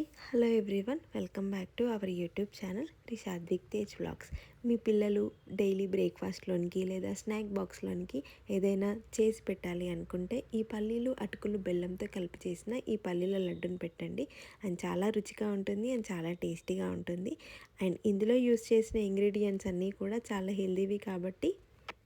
Hi hello everyone welcome back to our YouTube channel Rishadvik Tej vlogs. మీ పిల్లలు daily బ్రేక్ఫాస్ట్లోనికి లేదా snack బాక్స్లోనికి ఏదైనా చేసి పెట్టాలి అనుకుంటే ఈ పల్లీలు అటుకులు బెల్లంతో కలిపి చేసిన ఈ పల్లీల లడ్డును పెట్టండి. అండ్ చాలా రుచిగా ఉంటుంది అండ్ చాలా టేస్టీగా ఉంటుంది. అండ్ ఇందులో యూస్ చేసిన ఇంగ్రీడియంట్స్ అన్నీ కూడా చాలా హెల్దీవి కాబట్టి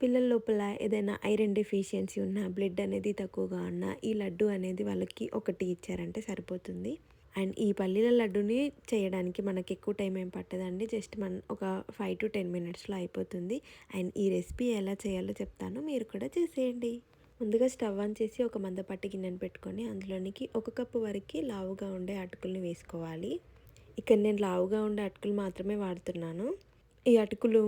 పిల్లల లోపల ఏదైనా ఐరన్ డెఫిషియన్సీ ఉన్న బ్లడ్ అనేది తక్కువగా ఉన్న ఈ లడ్డు అనేది వాళ్ళకి ఒకటి ఇచ్చారంటే సరిపోతుంది. అండ్ ఈ పల్లీల లడ్డుని చేయడానికి మనకి ఎక్కువ టైం ఏం పట్టదండి. జస్ట్ మన ఒక ఫైవ్ టు టెన్ మినిట్స్లో అయిపోతుంది. అండ్ ఈ రెసిపీ ఎలా చేయాలో చెప్తాను. మీరు కూడా చేసేయండి. ముందుగా స్టవ్ ఆన్ చేసి ఒక మందపట్టి గిన్నెను పెట్టుకొని అందులోనికి ఒక కప్పు వరకు లావుగా ఉండే అటుకుల్ని వేసుకోవాలి. ఇక్కడ నేను లావుగా ఉండే అటుకులు మాత్రమే వాడుతున్నాను. ఈ అటుకులు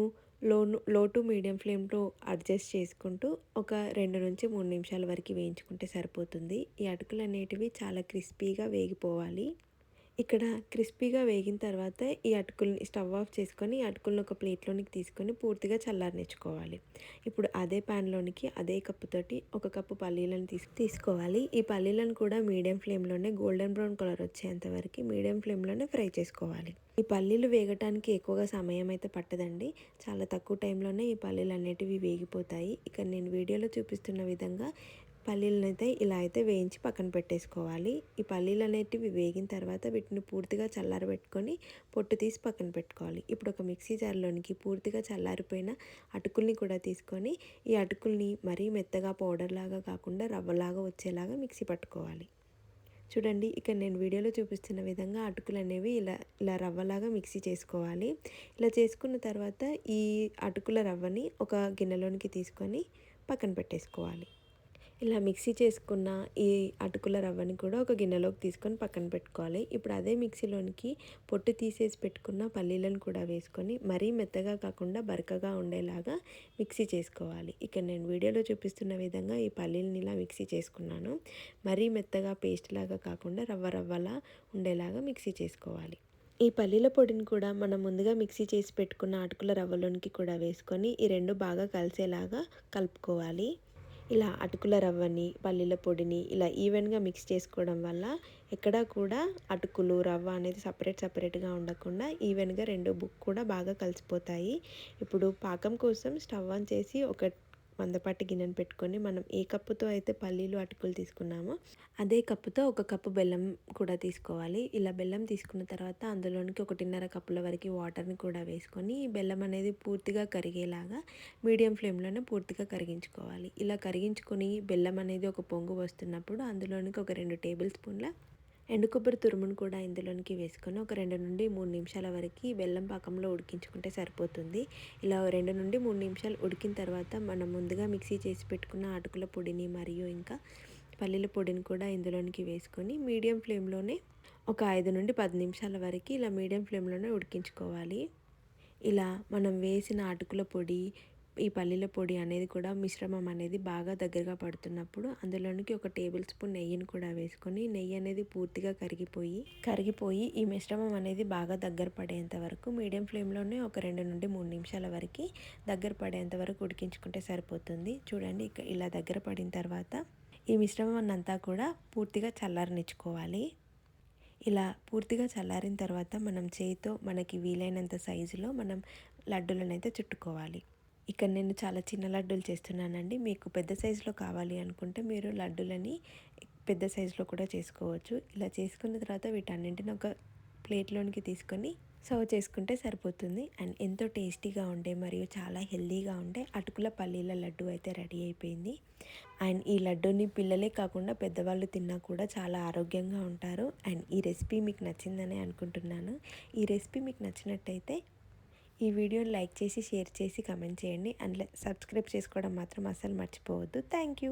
లో లో టు మీడియం ఫ్లేమ్లో అడ్జస్ట్ చేసుకుంటూ ఒక రెండు నుంచి మూడు నిమిషాల వరకు వేయించుకుంటే సరిపోతుంది. ఈ అటుకులు అనేటివి చాలా క్రిస్పీగా వేగిపోవాలి. ఇక్కడ క్రిస్పీగా వేగిన తర్వాత ఈ అటుకుల్ని స్టవ్ ఆఫ్ చేసుకొని ఈ అటుకులను ఒక ప్లేట్లోనికి తీసుకొని పూర్తిగా చల్లారనిచ్చుకోవాలి. ఇప్పుడు అదే ప్యాన్లోనికి అదే కప్పుతోటి ఒక కప్పు పల్లీలను తీసు తీసుకోవాలి. ఈ పల్లీలను కూడా మీడియం ఫ్లేమ్లోనే గోల్డెన్ బ్రౌన్ కలర్ వచ్చేంత వరకు మీడియం ఫ్లేమ్లోనే ఫ్రై చేసుకోవాలి. ఈ పల్లీలు వేగటానికి ఎక్కువగా సమయం అయితే పట్టదండి. చాలా తక్కువ టైంలోనే ఈ పల్లీలు అనేటివి వేగిపోతాయి. ఇక నేను వీడియోలో చూపిస్తున్న విధంగా పల్లీలను అయితే ఇలా అయితే వేయించి పక్కన పెట్టేసుకోవాలి. ఈ పల్లీలు అనేటివి వేగిన తర్వాత వీటిని పూర్తిగా చల్లారబెట్టుకొని పొట్టు తీసి పక్కన పెట్టుకోవాలి. ఇప్పుడు ఒక మిక్సీ జార్లోనికి పూర్తిగా చల్లారిపోయిన అటుకుల్ని కూడా తీసుకొని ఈ అటుకుల్ని మరీ మెత్తగా పౌడర్ లాగా కాకుండా రవ్వలాగా వచ్చేలాగా మిక్సీ పట్టుకోవాలి. చూడండి ఇక్కడ నేను వీడియోలో చూపిస్తున్న విధంగా అటుకులు అనేవి ఇలా ఇలా రవ్వలాగా మిక్సీ చేసుకోవాలి. ఇలా చేసుకున్న తర్వాత ఈ అటుకుల రవ్వని ఒక గిన్నెలోనికి తీసుకొని పక్కన పెట్టేసుకోవాలి. ఇలా మిక్సీ చేసుకున్న ఈ అటుకుల రవ్వని కూడా ఒక గిన్నెలోకి తీసుకొని పక్కన పెట్టుకోవాలి. ఇప్పుడు అదే మిక్సీలోనికి పొట్టు తీసేసి పెట్టుకున్న పల్లీలను కూడా వేసుకొని మరీ మెత్తగా కాకుండా బరకగా ఉండేలాగా మిక్సీ చేసుకోవాలి. ఇక్కడ నేను వీడియోలో చూపిస్తున్న విధంగా ఈ పల్లీలని ఇలా మిక్సీ చేసుకున్నాను. మరీ మెత్తగా పేస్ట్ లాగా కాకుండా రవ్వ రవ్వలా ఉండేలాగా మిక్సీ చేసుకోవాలి. ఈ పల్లీల పొడిని కూడా మనం ముందుగా మిక్సీ చేసి పెట్టుకున్న అటుకుల రవ్వలోనికి కూడా వేసుకొని ఈ రెండు బాగా కలిసేలాగా కలుపుకోవాలి. ఇలా అటుకుల రవ్వని పల్లీల పొడిని ఇలా ఈవెన్గా మిక్స్ చేసుకోవడం వల్ల ఎక్కడా కూడా అటుకులు రవ్వ అనేది సపరేట్ సపరేట్గా ఉండకుండా ఈవెన్గా రెండు బుక్ కూడా బాగా కలిసిపోతాయి. ఇప్పుడు పాకం కోసం స్టవ్ ఆన్ చేసి ఒక మందపాటి గిన్నెను పెట్టుకొని మనం ఏ కప్పుతో అయితే పల్లీలు అటుకులు తీసుకున్నామో అదే కప్పుతో ఒక కప్పు బెల్లం కూడా తీసుకోవాలి. ఇలా బెల్లం తీసుకున్న తర్వాత అందులోనికి ఒకటిన్నర కప్పుల వరకు వాటర్ని కూడా వేసుకొని ఈ బెల్లం అనేది పూర్తిగా కరిగేలాగా మీడియం ఫ్లేమ్లోనే పూర్తిగా కరిగించుకోవాలి. ఇలా కరిగించుకొని బెల్లం అనేది ఒక పొంగు వస్తున్నప్పుడు అందులోనికి ఒక రెండు టేబుల్ స్పూన్ల ఎండు కొబ్బరి తురుమును కూడా ఇందులోనికి వేసుకొని ఒక రెండు నుండి మూడు నిమిషాల వరకు బెల్లం పాకంలో ఉడికించుకుంటే సరిపోతుంది. ఇలా రెండు నుండి మూడు నిమిషాలు ఉడికిన తర్వాత మనం ముందుగా మిక్సీ చేసి పెట్టుకున్న అటుకుల పొడిని మరియు ఇంకా పల్లీల పొడిని కూడా ఇందులోనికి వేసుకొని మీడియం ఫ్లేమ్లోనే ఒక ఐదు నుండి పది నిమిషాల వరకు ఇలా మీడియం ఫ్లేమ్లోనే ఉడికించుకోవాలి. ఇలా మనం వేసిన అటుకుల పొడి ఈ పల్లీల పొడి అనేది కూడా మిశ్రమం అనేది బాగా దగ్గరగా పడుతున్నప్పుడు అందులోనికి ఒక టేబుల్ స్పూన్ నెయ్యిని కూడా వేసుకొని నెయ్యి అనేది పూర్తిగా కరిగిపోయి కరిగిపోయి ఈ మిశ్రమం అనేది బాగా దగ్గర పడేంత వరకు మీడియం ఫ్లేమ్లోనే ఒక రెండు నుండి మూడు నిమిషాల వరకు దగ్గర పడేంత వరకు ఉడికించుకుంటే సరిపోతుంది. చూడండి ఇలా దగ్గర పడిన తర్వాత ఈ మిశ్రమం అంతా కూడా పూర్తిగా చల్లారనిచ్చుకోవాలి. ఇలా పూర్తిగా చల్లారిన తర్వాత మనం చేయితో మనకి వీలైనంత సైజులో మనం లడ్డూలను అయితే చుట్టుకోవాలి. ఇక్కడ నేను చాలా చిన్న లడ్డూలు చేస్తున్నానండి. మీకు పెద్ద సైజులో కావాలి అనుకుంటే మీరు లడ్డూలని పెద్ద సైజులో కూడా చేసుకోవచ్చు. ఇలా చేసుకున్న తర్వాత వీటన్నింటిని ఒక ప్లేట్లోనికి తీసుకొని సర్వ్ చేసుకుంటే సరిపోతుంది. అండ్ ఎంతో టేస్టీగా ఉండే మరియు చాలా హెల్దీగా ఉండే అటుకుల పల్లీల లడ్డు అయితే రెడీ అయిపోయింది. అండ్ ఈ లడ్డూని పిల్లలే కాకుండా పెద్దవాళ్ళు తిన్నా కూడా చాలా ఆరోగ్యంగా ఉంటారు. అండ్ ఈ రెసిపీ మీకు నచ్చిందని అనుకుంటున్నాను. ఈ రెసిపీ మీకు నచ్చినట్టయితే ఈ వీడియోని లైక్ చేసి షేర్ చేసి కమెంట్ చేయండి. అండ్ సబ్స్క్రైబ్ చేసుకోవడం మాత్రం అసలు మర్చిపోవద్దు. Thank you.